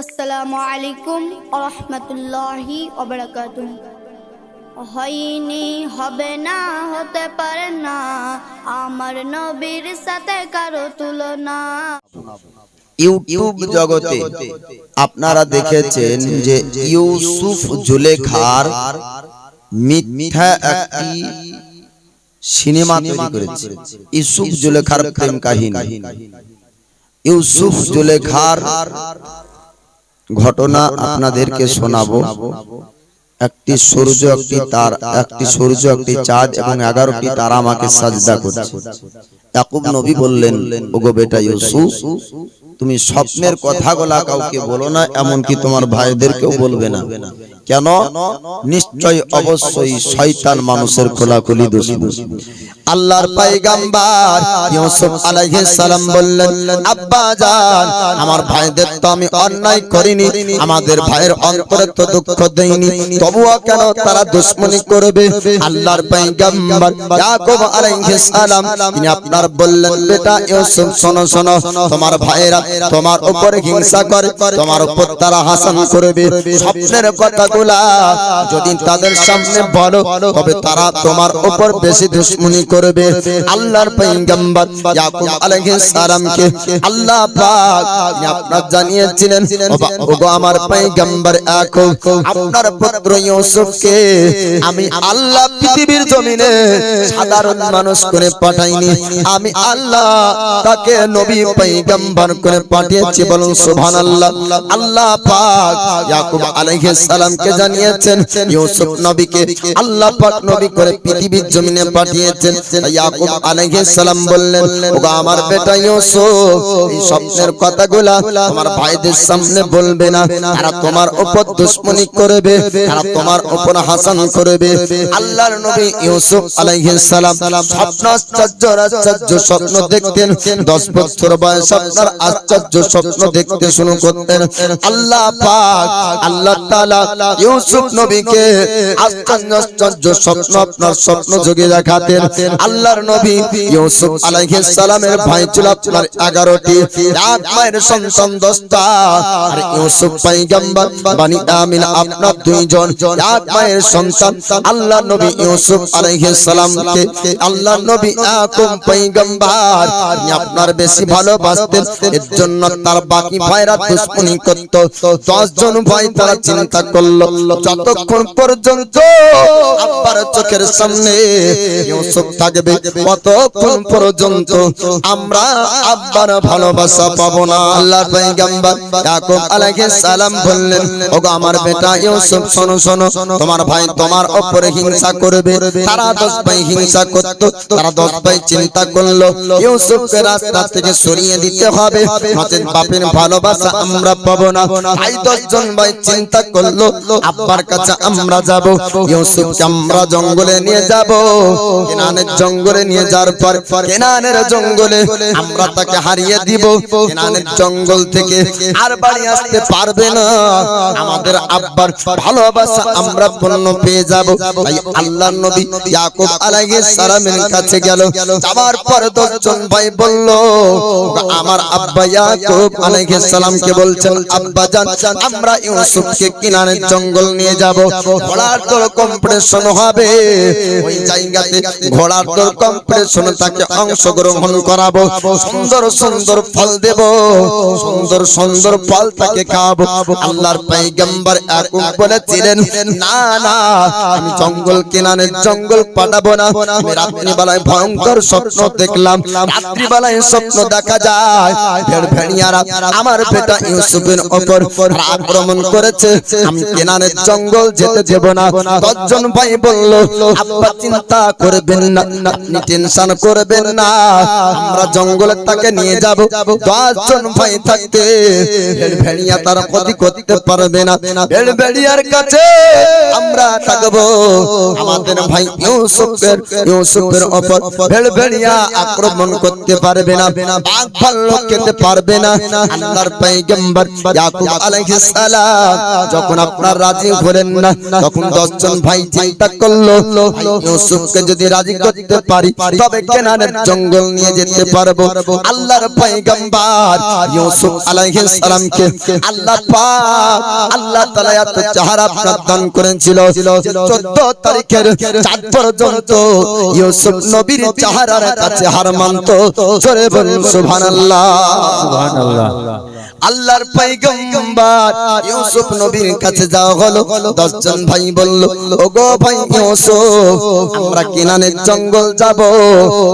আসসালামু আলাইকুম রহমতুল্লাহি ওবরাকাত হয়নি, হবে না, হতে পারে না। আমার নবীর সাথে কারও তুলনা। ইউটিউব জগতে আপনারা দেখেছেন যে ইউসুফ জুলেখার মিথ্যা একটি সিনেমা তৈরি করেছে। ইউসুফ জুলেখার প্রেম কাহিনী। ইউসুফ জুলেখার ঘটনা আপনাদেরকে শোনাবো। একটি সূর্য একটি তার একটি সূর্য একটি চাঁদ এবং এগারোটি তারা আমাকে সাজদা করছে। ইয়াকুব নবী বললেন ওগো বেটা ইউসুফ তুমি স্বপ্নের কথাগুলা কাউকে বলো না এমনকি তোমার ভাইদেরকেও বলবে না। কেন? নিশ্চয় অবশ্যই শয়তান মানুষের খোলাখুলি দুশ্মন আল্লাহর পয়গাম্বার ইউসুফ আলাইহিস সালাম বললেন, আব্বা জান, আমার ভাইদের তো আমি অন্যায় করিনি, আমাদের ভাইয়ের অন্তরে তো দুঃখ দেইনি, তবুও কেন তারা দুশ্মনী করবে? আল্লাহর পয়গাম্বার ইয়াকুব আলাইহিস সালাম, তিনি আপনার বললেন, বেটা ইউসুফ, শোনো শোনো, তোমার ভাইয়েরা তোমার উপরে হিংসা করে, তোমার উপর তারা হাসান করবে, স্বপ্নের কথাগুলা যদি তাদের সামনে বলো তবে তারা তোমার উপর বেশি দুশ্মনী করবে। আল্লাহর পয়গম্বর ইয়াকুব আলাইহিস সালামকে আল্লাহ পাক আপনার জানিয়েছিলেন ওগো আমার পয়গম্বর ইয়াকুব, আপনার পুত্র ইউসুফকে আমি আল্লাহ পৃথিবীর জমিনে সাধারণ মানুষ করে পাঠাইনি। আমি আল্লাহ তাকে নবী পয়গম্বর করে পাঠিয়েছি বলুন সুবহানাল্লাহ। আল্লাহ পাক ইয়াকুব আলাইহিস সালামকে জানিয়েছেন? ইউসুফ নবীকে। আল্লাহ পাক নবী করে পৃথিবীর জমিনে পাঠিয়েছেন। ইয়াকুব আলাইহিস সালাম বললেন, ওগো আমার বেটা ইউসুফ, এই স্বপ্নের কথাগুলা তোমার ভাইদের সামনে বলবে না। তারা তোমার উপর দুশ্মনী করবে, তারা তোমার উপর হাসান করবে। আল্লাহর নবী ইউসুফ আলাইহিস সালাম স্বপ্ন, আশ্চর্য আশ্চর্য স্বপ্ন দেখতেন। 10 বছর বয়স আপনার আশ্চর্য স্বপ্ন দেখতে শুরু করতেন। আল্লাহ পাক, আল্লাহ তাআলা ইউসুফ নবীকে আশ্চর্য স্বপ্ন আপনার স্বপ্ন যোগে দেখাতেন। আল্লাহর নবী ইউসুফ আলাইহিস সালামের ভাই ছিল আপনার 11টি এক মায়ের সন্তান 10টা আর ইউসুফ পয়গম্বর বনি আমিন আপনার দুইজন। এক মায়ের সন্তান আল্লাহ নবী ইউসুফ আলাইহিস সালামকে। আল্লাহ নবী ইয়াকুব পয়গম্বর। আপনার বেশি ভালোবাসতেন। এর জন্য তার বাকি ভাইরা দুশ্মনী করত। 10 জন ভাই তারা চিন্তা করল যতক্ষণ পর্যন্ত আব্বার চোখের সামনে ইউসুফ থাকবে কতক্ষণ পর্যন্ত আমরা আব্বার ভালোবাসা পাবো না। আল্লাহর পয়গম্বর ইয়াকুব আলাইহিস সালাম বললেন, ওগো আমার বেটা ইউসুফ, শোনো শোনো, তোমার ভাই তোমার উপরে হিংসা করবে, তারা দশ ভাই হিংসা করত, তারা দশ ভাই চিন্তা করল, ইউসুফকে রাস্তা থেকে সরিয়ে দিতে হবে, নচেত বাপের ভালোবাসা আমরা পাবো না। তাই দশ জন ভাই চিন্তা করল আব্বার কাছে আমরা যাব, ইউসুফকে আমরা জঙ্গলে নিয়ে যাব। কেনানের জঙ্গলে নিয়ে যাওয়ার পর কেনানের জঙ্গলে আমরা তাকে হারিয়ে দিব। কেনানের জঙ্গল থেকে আর বাড়ি আসতে পারবে না। আমাদের আব্বার ভালোবাসা আমরা পূর্ণ পেয়ে যাব। তাই আল্লাহর নবী ইয়াকুব আলাইহিস সালামের কাছে গেল। যাওয়ার পর দশজন ভাই বলল, আমার আব্বা ইয়াকুব আলাইহিস সালামকে বলছেন, আব্বা জান, আমরা ইউসুফকে কিনানের জঙ্গল নিয়ে যাব। ঘোড়ার দৌড় কম্পিটিশন হবে। ওই জায়গাতে ঘোড়ার দৌড় কম্পিটিশন তাকে অংশগ্রহণ করাবো। সুন্দর সুন্দর ফল দেব। সুন্দর সুন্দর ফল তাকে খাওয়াবো। আল্লাহর পয়গম্বর ইয়াকুব বলেছিলেন না না, আমি জঙ্গল কিনানের জঙ্গল পাঠাবো না। আমি রাত্রিবেলায় ভয়ঙ্কর স্বপ্ন দেখলাম। রাত্রিবেলায় স্বপ্ন দেখা যায়। ভেড় ভেড়িয়ারা আমার বেটা ইউসুফের উপর আক্রমণ করেছে। আমি কেনানের জঙ্গল যেতে দেব না। দশজন ভাই বলল, আব্বা, চিন্তা করবেন না, আপনি টেনশন করবেন না। আমরা জঙ্গলে তাকে নিয়ে যাব। দশজন ভাই থাকতে ভেড় ভেড়িয়া তার ক্ষতি করতে পারবে না। ভেড় ভেড়িয়ার কাছে আমরা থাকব আমাদের ভাই ইউসুফের ইউসুফের উপর ভেড় ভেড়িয়া আক্রমণ করতে পারবে না। বাঘ ভাল্লুক খেতে পারবে না। আল্লাহর পয়গম্বর ইয়াকুব আলাইহিস সালাম যখন আপনার রাজি হলেন না। তখন দশজন ভাই চিন্তা করল ইউসুফকে যদি রাজি করতে পারি তবে কেনানের জঙ্গল নিয়ে যেতে পারব। আল্লাহর পয়গম্বর ইউসুফ আলাইহিস সালামকে আল্লাহ পাক আল্লাহ তাআলা এত চেহারা প্রদান করেছিল। 14 তারিখের চাঁদ পর্যন্ত ইউসুফ নবীর চেহারার কাছে হার মানতো। জোরে বলুন সুবহানাল্লাহ। সুবহানাল্লাহ। আল্লাহর পয়গম্বর ইউসুফ নবীর কাছে দশজন ভাই বলল ভাই আমরা কেনানের জঙ্গল যাব।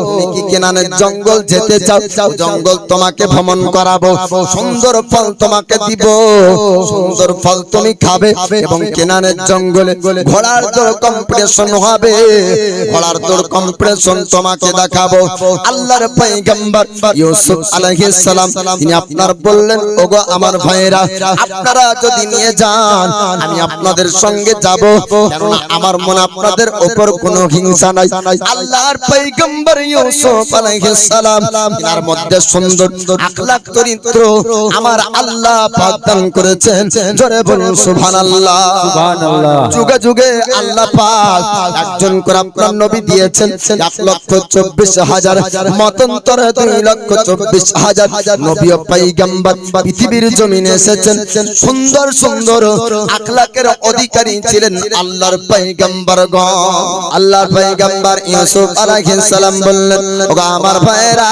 তুমি কি কেনানের জঙ্গল যেতে চাও? জঙ্গল তোমাকে ভ্রমণ করাবো। সুন্দর ফল তোমাকে দিব। সুন্দর ফল তুমি খাবে এবং কেনানের জঙ্গলে ঘোড়ার দৌড় কম্পিটিশন হবে। ঘোড়ার কম্পিটিশন তোমাকে দেখাবো। আল্লাহর ইউসুফ সালাম, তিনি আপনার বললেন, ওগো আমার ভাইয়েরা, আপনারা যদি নিয়ে যান আমি আপনাদের সঙ্গে যাব কেননা আমার মনে আপনাদের উপর কোনো হিংসা নাই। আল্লাহর পয়গম্বর ইউসুফ আলাইহিস সালাম তার মধ্যে সুন্দর আখলাক চরিত্র আমার আল্লাহ পাক দান করেছেন। জোরে বলুন সুবহানাল্লাহ। সুবহানাল্লাহ। যুগে যুগে আল্লাহ পাক একজন করে আপনার নবী দিয়েছেন। এক লক্ষ চব্বিশ হাজার মতন্তর দুই লক্ষ চব্বিশ হাজার নবী ও পয়গম্বর পৃথিবীর জমিনে এসেছেন। সুন্দর সুন্দর আখলাকের অধিকারী ছিলেন আল্লাহর পয়গম্বর গণ আল্লাহর পয়গম্বর ইউসুফ আলাইহিস বললেন, ওগো আমার ভাইরা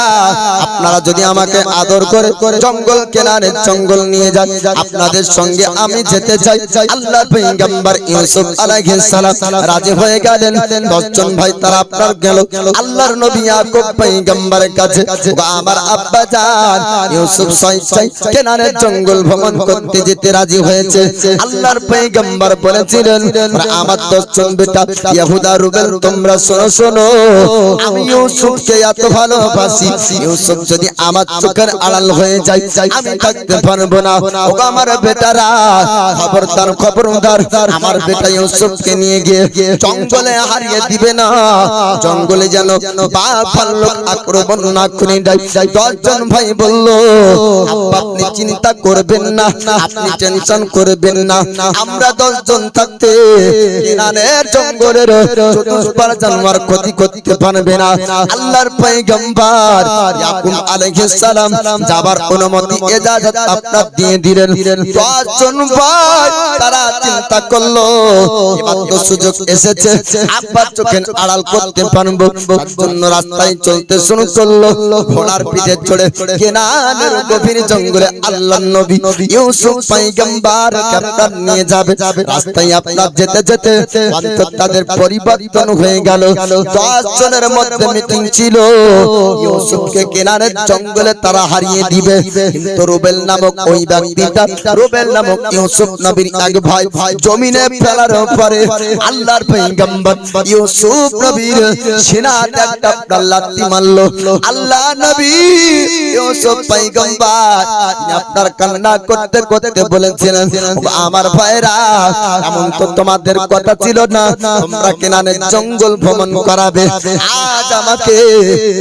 আপনারা যদি আমাকে আদর করে জঙ্গল কেনারে জঙ্গল নিয়ে যান, আপনাদের সঙ্গে আমি যেতে চাই। আল্লাহর পয়গম্বর ইউসুফ আলাইহিস সালাম রাজি হয়ে গেলেন। দশজন ভাই তারা আপনার গেল। আল্লাহর নবী ইয়াকুব পয়গম্বরের কাছে, ওগো আমার আব্বা জান ইউসুফ সাই কেনারে জঙ্গল ভ্রমণ করতে যেতে রাজি হয়েছে। আল্লাহর পয়গম্বর বলেছিলেন আমার দশজন বেটা ইহুদা রুবেল, তোমরা শোনো শোনো, আমি ইউসুফকে এত ভালোবাসি। ইউসুফ যদি আমার চোখের আড়াল হয়ে যায়, আমি থাকতে পারব না। ওগো আমার বেটারা, খবরদার খবরদার, আমার বেটা ইউসুফকে নিয়ে গিয়ে জঙ্গলে হারিয়ে দিবে না। জঙ্গলে যেন বাপার লোক আক্রমণ না দেয়। দশজন ভাই বলল চিন্তা করবেন না, আপনি টেনশন করবেন না। আমরা দশজন থাকতে জানোয়ার ক্ষতি করতে পারবে না। আল্লাহর যাবার অনুমতি আপনার দিয়ে দিলেন। দশজন ভাই তারা চিন্তা করল সুযোগ এসেছে, আব্বার চোখের আড়াল করতে পারব। জন্য রাস্তায় চলতে শুরু করল, ঘোড়ার পিঠে চড়ে কেনানের গভীর জঙ্গলে আল্লাহ নবী ইউসুফ পয়গম্বর ক্যাপ্টার নিয়ে যাবে। রাস্তায় আপনার যেতে যেতে তাদের পরিবর্তন হয়ে গেল। দশ জনের মধ্যে মিটিং ছিল। ইউসুফকে জঙ্গলে তারা হারিয়ে দিবে। কিন্তু রুবেল নামক ওই ব্যক্তিটা, রুবেল নামক ইউসুফ নবীর এক ভাই জমিনে ফেলার পরে আল্লাহর পয়গম্বর ইউসুফ নবীর সিনাতে একটা লাত্তি মারলো। আল্লাহ নবী ইউসুফ পয়গম্বর আপনার কান্না করতে করতে বলেছিলেন, আমার ভাইরা, এমন তো তোমাদের কথা ছিল না। তোমরা কেনানের জঙ্গল ভ্রমণ করাবে। আজ আমাকে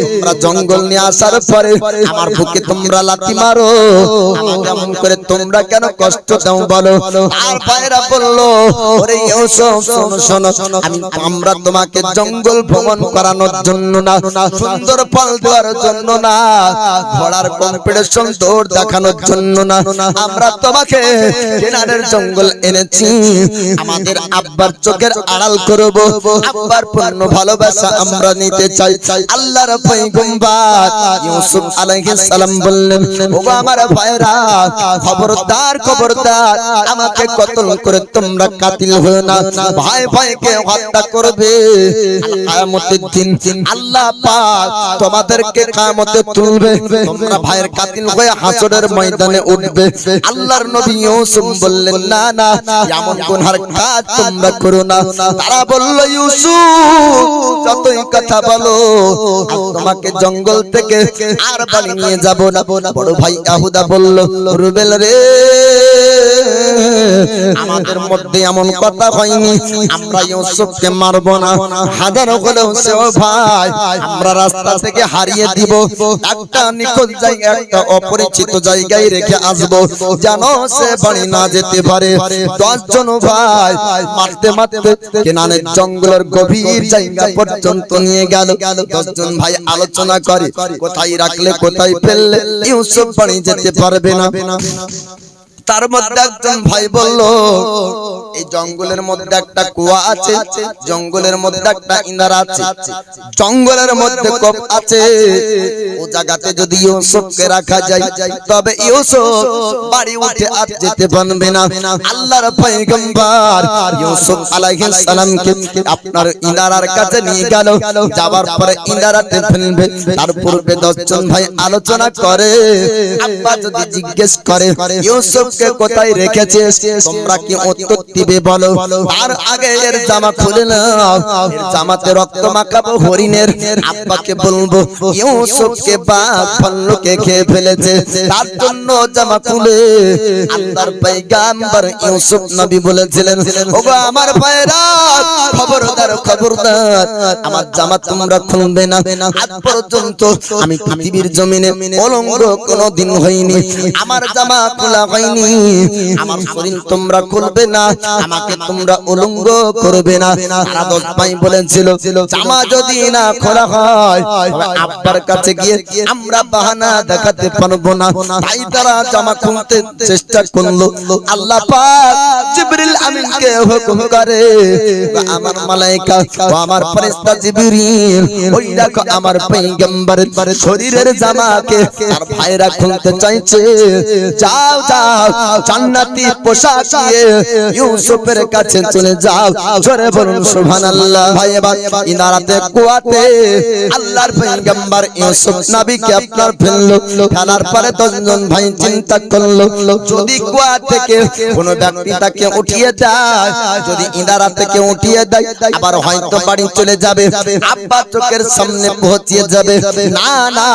তোমরা জঙ্গল নিয়ে আসার পরে আমার বুকে তোমরা লাথি মারো। এমন করে তোমরা কেন কষ্ট দাও বলো? আর ভাইরা বলল, ওরে শোনো শোনো আমি, আমরা তোমাকে জঙ্গল ভ্রমণ করানোর জন্য না, সুন্দর ফল দেওয়ার জন্য না। ঘোড়ার কম্পিটিশন দৌড় দেখানোর জন্য না আমরা তোমাকে কেনারের জঙ্গল এনেছি। আমাদের আব্বার চোখের আড়াল করব। আব্বার পূর্ণ ভালোবাসা আমরা নিতে চাই। আল্লাহর পয়গম্বর ইউসুফ আলাইহিস সালাম বললেন, ওগো আমার ভাইরা খবরদার খবরদার, আমাকে কতল করে তোমরা কাতিল না। ভাই ভাইকে হত্যা করবে। কিয়ামতের দিন আল্লাহ পাক তোমাদেরকে কিয়ামতে তুলবে। তোমরা ভাইয়ের কাতিল হয়ে হাসরের ময়দানে উঠবে আল্লাহর নবী ইউসুফ বললেন, না না, এমন কোন কাজ তোমরা করো না। তারা বলল, ইউসুফ, যতই কথা বলো তোমাকে জঙ্গল থেকে আর বাড়ি নিয়ে যাব না। বড় ভাই আহুদা বলল, রুবেল রে আমাদের মধ্যে এমন কথা হয়নি। আমরা ইউসুফকে মারবো না। হাজার হলেও সেও ভাই, আমরা রাস্তা থেকে হারিয়ে দিব। একটা নিখোঁজ জায়গা একটা অপরিচিত জায়গায় রেখে আসব। যেন সে বাড়ি না যেতে পারে। দশ জন ভাই মারতে মারতে কেনানের জঙ্গলের গভীর জায়গা পর্যন্ত নিয়ে গেল। দশ জন ভাই আলোচনা করে, কোথায় রাখলে, কোথায় ফেললে, ইউসুফ বাড়ি যেতে পারবে না। তার মধ্যে একজন ভাই বলল, এই জঙ্গলের মধ্যে একটা কুয়া আছে, জঙ্গলের মধ্যে একটা ইনার আছে, জঙ্গলের মধ্যে কপ আছে। ও জায়গাতে যদি ইউসুফকে রাখা যায়, তবে ইউসুফ বাড়ি উঠে আর যেতে পারবে না। আল্লাহর পয়গম্বর ইউসুফ আলাইহিস সালামকে আপনার ইনারার কাছে নিয়ে গেল। যাবার পরে ইনারাতে ফেলবে। তার পূর্বে দশজন ভাই আলোচনা করে, আব্বা যদি জিজ্ঞেস করে ইউসুফকে কোথায় রেখেছিস? তোমরা কি উত্তর দিবে বলো? তার আগে এর জামা খুলে নাও। জামাতে রক্ত মাখাবো, হরিণের আব্বাকে বলব, ইউসুফকে বাঘ ফল্লুকে খেয়ে ফেলেছে। তার জন্য জামা খুলে আল্লাহর পয়গাম্বর ইউসুফ নবী বলেছিলেন, ওগো আমার ভাইরা খবরদার, আমার জামা তোমরা খুলবে না। আজ পর্যন্ত আমি পৃথিবীর জমিনে অলঙ্গ কোনোদিন হইনি, আমার জামা খোলা হয়নি। আমার শরীর তোমরা খুলবে না, আমাকে তোমরা উলঙ্গ করবে না। দশ ভাই বলেছিল, জামা যদি না খোলা হয় আব্বার কাছে গিয়ে আমরা বাহানা দেখাতে পারব না। তাই তারা জামা খুলতে চেষ্টা করল। আল্লাহ পাক জিবরিল আমিনকে হুকুম করে, আমার মালাইকা আমার জিবরিল, ওই দেখো আমার পয়গম্বরের শরীরের জামাকে ভাইরা খুলতে চাইছে। যাও যাও, জান্নাতি পোশাক দিয়ে ইউসুফের কাছে চলে যাও। জোরে বলুন, সুবহানাল্লাহ। ভাই ইনারাতে কুয়াতে আল্লাহর পয়গম্বর ইউসুফ নবীকে আপনার ফেলল। ফেলার পরে দশজন ভাই চিন্তা করল, যদি কুয়া থেকে কোনো ব্যক্তি তাকে উঠিয়ে দেয়, যদি ইনারা থেকে উঠিয়ে দেয়, আবার হয়তো বাড়ি চলে যাবে। আব্বা চোখের সামনে পৌঁছিয়ে যাবে। না না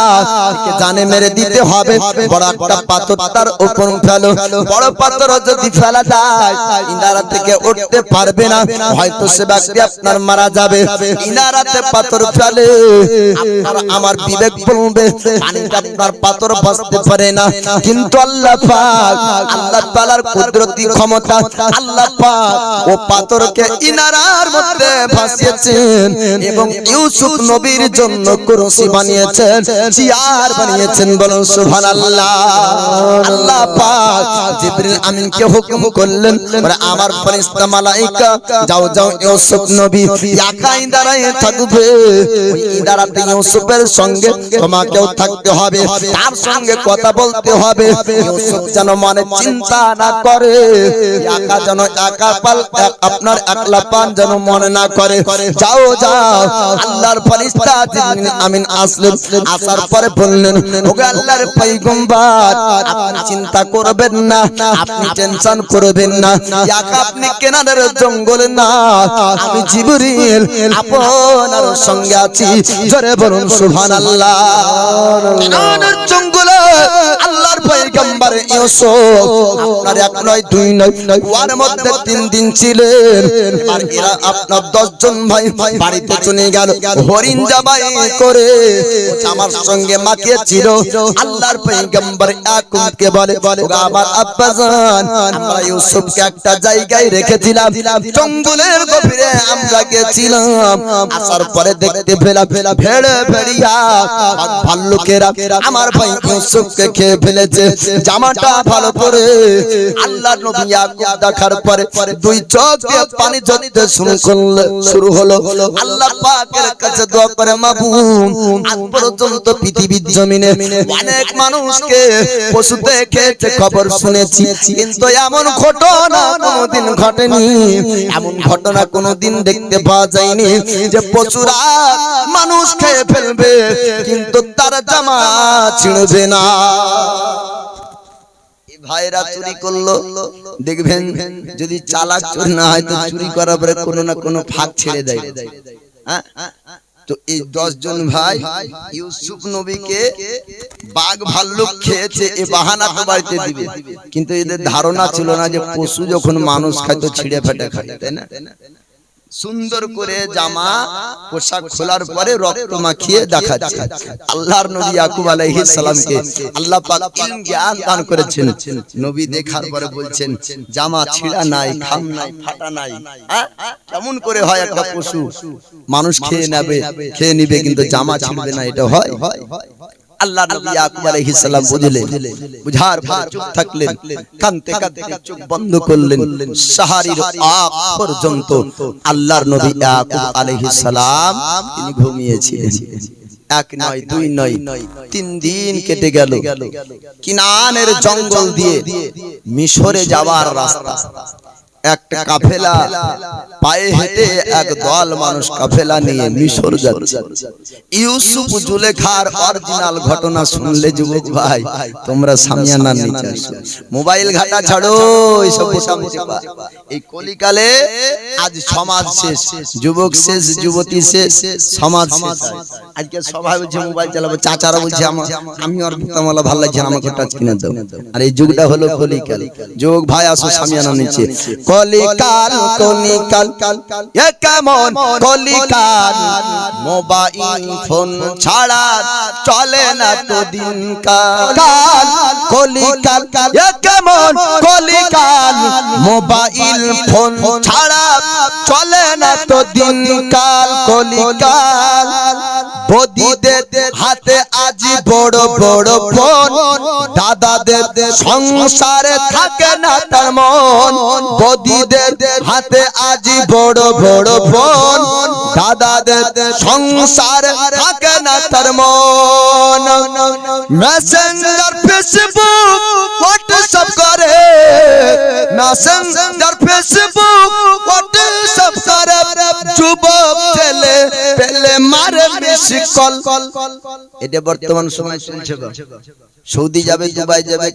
জানে মেরে দিতে হবে। বড় একটা পাথর তার উপর ফেলো। বড় পাথর যদি ফেলা যায়, ইনারা থেকে উঠতে পারবে না। হয়তো সে ব্যক্তি আপনার মারা যাবে। ইনারাতে পাথর ফেলে আমার বিবেক বলবে আপনার পাথর বাঁচতে পারে না। কিন্তু আল্লাহ পাক, আল্লাহ তাআলার কুদরতি ক্ষমতা, আল্লাহ পাক, ও পাথরকে ইনারার মধ্যে ভাসিয়েছেন এবং ইউসুফ নবীর জন্য কুরসি বানিয়েছেন, চেয়ার বানিয়েছেন বলুন সুবহানাল্লাহ। আল্লাহ পাক জিবরিল আমিনকে হুকুম করলেন আমার ফেরেশতা মালাইকা, যাও যাও ইউসুফ নবী, একাই দাঁড়ায় থাকবে। ওই ইদারাতে ইউসুফের সঙ্গে তোমাকেও থাকতে হবে, তার সঙ্গে কথা বলতে হবে। ইউসুফ যেন মনে চিন্তা না করে, একা যেন একা পাল আপনার একলা পান যেন মনে না করে। যাও যাও আল্লাহর জিবরিল আমিন আসলেন আসার পরে বললেন ওগো আল্লাহর পয়গম্বর আপনি চিন্তা করবেন না আপনি টেনশন করবেন না একা আপনি কেনারের জঙ্গল না আমি জিবরিল আপনার সঙ্গে আছি জোরে বলুন সুবহানাল্লাহ কেনারের জঙ্গলে আল্লাহর পয়গম্বর ইউসুফ আপনার এক নয় দুই নয় কুয়ার মধ্যে তিন দিন ছিলেন আর এরা আপনার দশজন ভাই বাড়িতে চলে গেল। হরিণ জবাই করে আমার সঙ্গে মাকে ছিল আল্লাহর পয়গম্বর ইয়াকুবকে বলে ওগো আমার আব্বা জান আমরা ইউসুফকে একটা জায়গায় রেখেছিলাম। জঙ্গলের গভীরে আমরা গেছিলাম। আসার পরে দেখতে পেলাম ভেড়ে ভেড়িয়া ভাল্লুকেরা আমার ভাই ইউসুফকে খেয়ে ফেলেছে। জামাটা ভালো করে আল্লাহ নবী ইয়াকুব দেখার পরে দুই চোখ দিয়ে পানি ঝরতে শুরু করল। শুরু হলো। আল্লাহ পাকের কাছে দোয়া করে মাবুদ আজ পর্যন্ত পৃথিবীর জমিনে অনেক মানুষকে পশুতে খেয়েছে খবর শুনেছি। কিন্তু এমন ঘটনা কোনোদিন ঘটেনি। এমন ঘটনা কোনোদিন দেখতে পাওয়া যায়নি যে পশুরা মানুষ খেয়ে ফেলবে, কিন্তু তার জামা ছিঁড়বে না। ভাইরা চুরি করল। দেখবেন যদি চালাক চুরি না হয় তো চুরি করার পরে কোনো না কোনো ফাঁক ছেড়ে দেয়। হ্যাঁ? তো এই দশ জন ভাই ইউসুফ নবীকে বাঘ ভাল্লুক খেয়েছে এ বাহানা তো বাড়িতে দিবে। কিন্তু এদের ধারণা ছিল না যে পশু যখন মানুষ খায় তো ছিঁড়ে ফেটে খায় তাই না? সুন্দর করে জামা পোশাক খোলার পরে রক্ত মাখিয়ে দেখাচ্ছে। আল্লাহর নবী ইয়াকুব আলাইহিস সালামকে আল্লাহ পাক ইলম জ্ঞান দান করেছেন। নবী দেখার পরে বলছেন জামা ছিঁড়া নাই খাম নাই ফাটা নাই। হ্যাঁ? কেমন করে হয় একটা পশু? মানুষ খেয়ে নেবে খেয়ে নিবে কিন্তু জামা ছিঁড়বে না এটা হয়। আল্লাহ নবী ইয়াকুব আলাইহিস সালাম বুঝলেন বুঝার পর চুপ থাকলেন কানতে কানতে চোখ বন্ধ করলেন। সাহারির আগ পর্যন্ত আল্লাহর নবী ইয়াকুব আলাইহিস সালাম তিনি ঘুমিয়েছিলেন। এক নয় দুই নয় তিন দিন কেটে গেল। কিনানের জঙ্গল দিয়ে মিশরে যাওয়ার রাস্তা। একটা কাফেলা। পায়ে হেঁটে এক দল মানুষ কাফেলা নিয়ে মিশর যাচ্ছে। ইউসুফ জুলেখার অরিজিনাল ঘটনা শুনলে যুবক ভাই, তোমরা সামিয়ানার নিচে আসো। মোবাইল ঘাটা ছাড়ো, এইসব এই কলিকালে আজ সমাজ শেষ, যুবক শেষ, যুবতী শেষ, সমাজ শেষ। আজকে সবাই বলছে, মোবাইল চালাবো। চাচারা বলছে আমার আমি আর ভুক্তামালা ভালো লাগছে আমাকে টাচ কিনে দাও। আর এই যুগটা হলো কলিকাল। যুবক ভাই, আসো সামিয়ানা নিচে। কলিকাল কলিকাল এ কেমন কলিকাল মোবাইল ফোন ছাড়া চলে না তো দিন কাল কলিকাল এ কেমন কলিকাল মোবাইল ফোন ছাড়া চলে না তো দিন কাল কলিকাল বদিদের হাতে আজি বড় বড় ফোন দাদাদের সংসারে থাকে না তার মন। বদিদের হাতে আজি বড় বড় ফোন দাদাদের সংসারে থাকে না তার মন। মেসেঞ্জার ফেসবুক, হোয়াটসঅ্যাপ করে। মেসেঞ্জার ফেসবুক, হোয়াটসঅ্যাপ করে। যুবক ছেলে বেশি কল এটা বর্তমান সময় চলছে। সৌদি যাবে, দুবাই যাবে,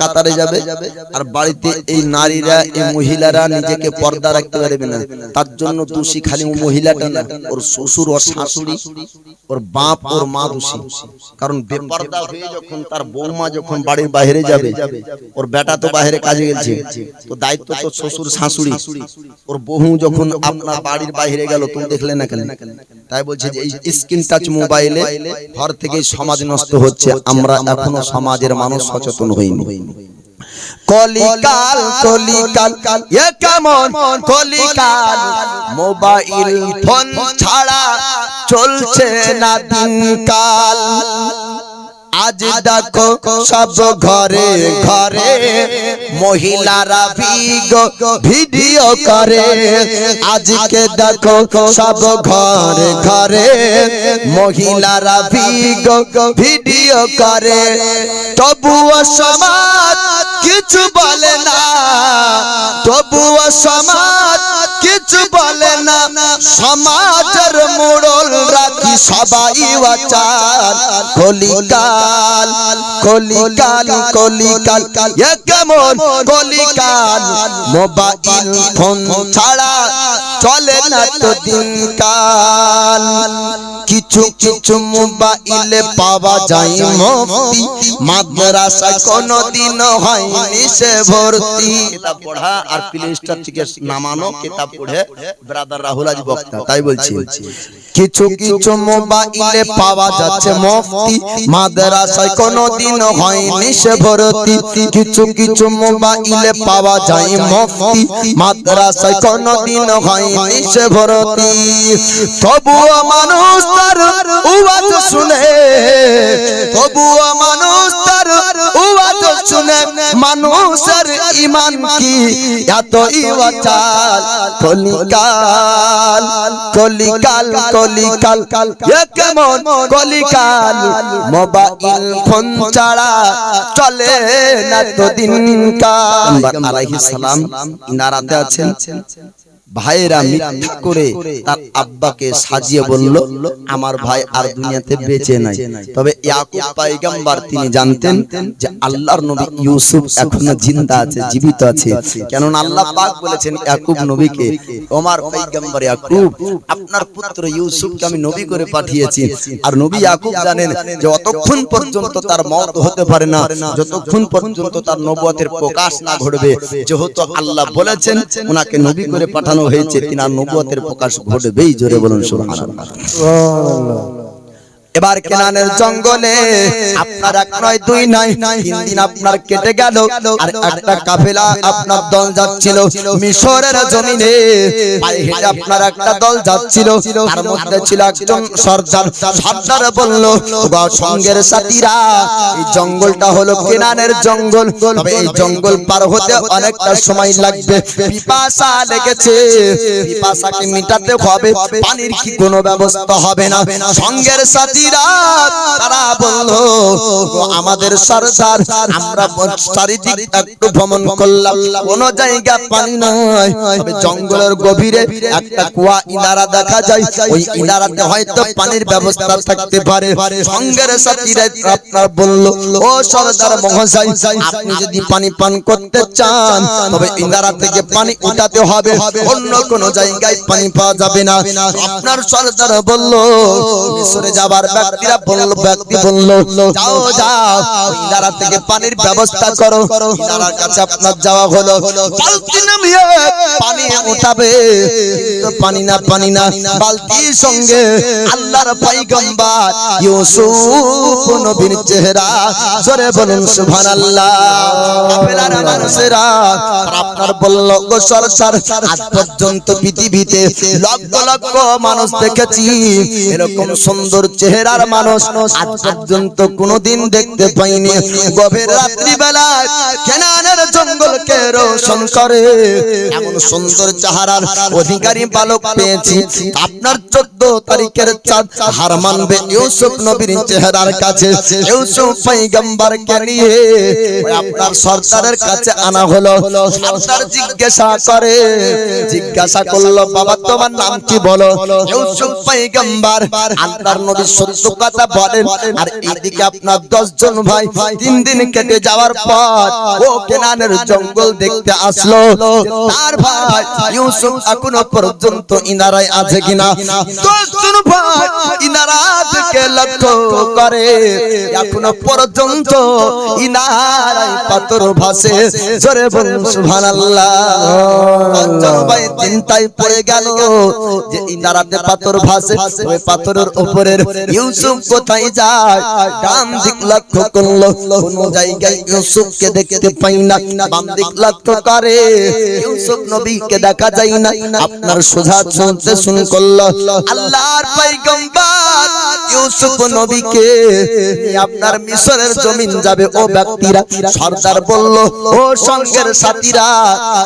কাতার যাবে। আর বাড়িতে এই নারীরা, এই মহিলারা নিজেকে পর্দা রাখতে পারবে না। তার জন্য দোষী খালি মহিলাটা না। ওর শ্বশুর, ওর শাশুড়ি, ওর বাপ, ওর মা দোষী। কারণ বেপর্দা হয়ে যখন তার বৌমা যখন বাড়ির বাইরে যাবে, ওর বেটা তো বাইরে কাজে গেছে। তো দায়িত্ব তো শ্বশুর, শাশুড়ি। ওর বহু যখন আপনার বাড়ির বাইরে গেল, তুমি দেখলে না কেন? তাই বলছে যে, এই স্ক্রিন টাচ মোবাইলে ঘর থেকে সমাজ নষ্ট হচ্ছে। আমরা এখনও সমাজের মানুষ সচেতন হইনি কলিকাল কলিকাল এ কেমন? কলিকাল মোবাইল ফোন ছাড়া চলছে না দিনকাল। আজ দেখো সব ঘরে ঘরে মহিলারা ভিডিও করে। আজকে দেখো সব ঘরে ঘরে মহিলারা ভিডিও করে। তবুও সমাজ কিছু বলে না তবুও সমাজ কিছু বলে না। সমাজের মোড়ল রাখি সবাই আচার কলিকাল কলিকাল কলিকাল, এ কেমন কলিকাল? মোবাইল ফোন ছাড়া চলে না তো দিনকাল। কিছু কিছু মোবাইলে পাওয়া যায় মুক্তি মাদ্রাসায় কোনোদিন হয়নি সে ভর্তি। কিতাব পড়া আর প্লে স্টোর থেকে নামানো কিতাব পড়ে ব্রাদার রাহুল আজ বক্তা তাই বলছি। কিছু কিছু মোবাইলে পাওয়া যাচ্ছে মুক্তি মাদ্রাসায় কোনোদিন হয়নি সে ভর্তি। কিছু কিছু মোবাইলে পাওয়া যায় মুক্তি মাদ্রাসায় কোনোদিন হয়নি সে ভর্তি। তবুও মানুষ তার উবাদ শুনে। তবুও মানুষ তার উবাদ শুনে। মানুষের ইমান কি? এত ইওয়াচাল কলিকাল কলিকাল কলিকাল। কেমন কলিকাল? মোবাইল ফোন ছাড়া চলে না তো দিনকাল আলাইহিস সালাম, ইনারাতে আছেন। ভাইরা মিথ্যা করে তার আব্বাকে সাজিয়ে বলল আমার ভাই আর দুনিয়াতে বেঁচে নাই। তবে ইয়াকুব পয়গম্বর তিনি জানতেন যে আল্লাহর নবী ইউসুফ এখনও জিন্দা আছে জীবিত আছে। কেননা আল্লাহ পাক বলেছেন ইয়াকুব নবীকে ওমর পয়গম্বর ইয়াকুব আপনার পুত্র ইউসুফকে আমি নবী করে পাঠিয়েছি। আর নবী ইয়াকুব জানেন যে অতক্ষণ পর্যন্ত তার মত হতে পারে না যতক্ষণ পর্যন্ত তার নবুয়তের প্রকাশ না ঘটবে যেহেতু আল্লাহ বলেছেন ওনাকে নবী করে পাঠানো পাঠানো হয়েছে তিনার নবুয়তের প্রকাশ ঘটবেই জোরে বলুন সুবহানাল্লাহ। এবার কেনানের জঙ্গলে আপনার এক নয় দুই নয় তিন দিন আপনার কেটে গেল। আর একটা কাফেলা আপনার দল যাচ্ছিল। মিশরের জমিনে হেঁটে আপনার একটা দল যাচ্ছিল। তার মধ্যে ছিল একজন সর্দার। সর্দার। বলল সঙ্গের সাথীরা এই জঙ্গলটা হলো কেনানের জঙ্গল। তবে এই জঙ্গল পার হতে অনেকটা সময় লাগবে। পিপাসা লেগেছে। পিপাসাকে মিটাতে হবে। পানির কি কোনো ব্যবস্থা হবে না। সঙ্গের সাথীরা তারা বলল, "ও আমাদের সরদার, আমরা চারিদিক একটু ভ্রমণ করলাম। কোন জায়গা পানি জঙ্গলের গভীরে একটা কুয়া ইনারা দেখা যায়। ওই ইনারাতে হয়তো পানির ব্যবস্থা থাকতে পারে। সঙ্গের সাথীরা আপনার বলল, ও সরদার আপনি যদি পানি পান করতে চান, তবে ইনারা থেকে পানি উঠাতে হবে। অন্য কোন জায়গায় পানি পাওয়া যাবে না। আপনার সরদার বলল, মিশরে যাবার ব্যক্তিরা বলল ব্যক্তি বলল যাও যাও ইনারা থেকে পানির ব্যবস্থা করো। ইনারার কাছে আপনার যাওয়া হলো। বালতি নামিয়ে পানি উঠাবে পানি না পানি না। বালতির সঙ্গে আল্লাহর পয়গম্বর ইউসুফ নবীর চেহারা। জোরে বলুন সুবহানাল্লাহ। কাফেলার মানুষেরা আপনার বলল গো সরসার আজ পর্যন্ত পৃথিবীতে লক্ষ লক্ষ মানুষ দেখেছি। এরকম সুন্দর চেহারার মানুষ আজ পর্যন্ত কোনোদিন দেখতে পাইনি। গভীর রাত্রি বেলা কেনানের জঙ্গলকে রোশন করে। এমন সুন্দর চেহারার অধিকারী বালক পেয়েছি। আপনার চোদ্দ তারিখের চাঁদ হার মানবে ইউসুফ নবীর চেহারার কাছে। ইউসুফ পয়গম্বরকে নিয়ে আপনার সরদারের কাছে আনা হলো। সরদার জিজ্ঞাসা করে, জিজ্ঞাসা করল, বাবা, তোমার নাম কি বলো? ইউসুফ পয়গম্বর, আল্লাহর নবী বলেন, আর আপনার দশজন ভাই তিন দিন কেটে যাওয়ার পর ও কেনানের জঙ্গল দেখতে আসলো। তার ভাই ইউসুফ এখনও পর্যন্ত ইনারায় আছে কিনা? দশ জন ভাই ইনারা থেকে লক্ষ্য করে। এখনও পর্যন্ত ইনারায় পাথর ভাসে। জোরে বলুন, সুবহানাল্লাহ। দশজন ভাই চিন্তায় পড়ে গেল যে ইনারাতে পাথর ভাসে। ওই পাথরের উপরের ইউসুফ কোথায় যায়? ডান দিক লক্ষ্য করল, কোন জায়গায় ইউসুফকে দেখতে পাই না। বাম দিক লক্ষ্য করে, ইউসুফ নবীকে দেখা যায় না। আপনার সোজা শুনতে শুন করল। আল্লাহর পয়গম্বর ইউসুফ নবীকে আপনার মিশরের জমিন যাবে ও ব্যক্তিরা সরদার বলল ও সঙ্গের সাথীরা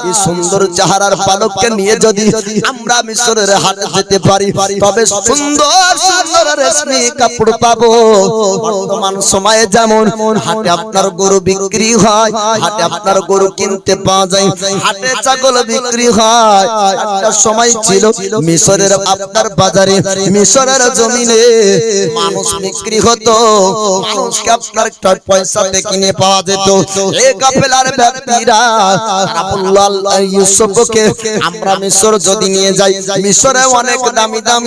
এই সুন্দর চেহারার পালককে নিয়ে যদি আমরা মিশরের হাটে যেতে পারি তবে সুন্দর সুন্দর রেশমি কাপড় পাবো। বর্তমান সময়ে যেমন হাটে আপনার গরু বিক্রি হয় হাটে আপনার গরু কিনতে পাওয়া যায় হাটে ছাগল বিক্রি হয়। একটা সময় ছিল মিশরের আপনার বাজারে। মিশরের জমিনে মানুষ বিক্রি হতো মানুষকে আপনার একটা পয়সাতে কিনে পাওয়া যেত। এই কাপেলার ব্যক্তিরা আল্লাহ ইউসুফকে আমরা মিশর যদি নিয়ে যাই মিশরে অনেক দামি দামি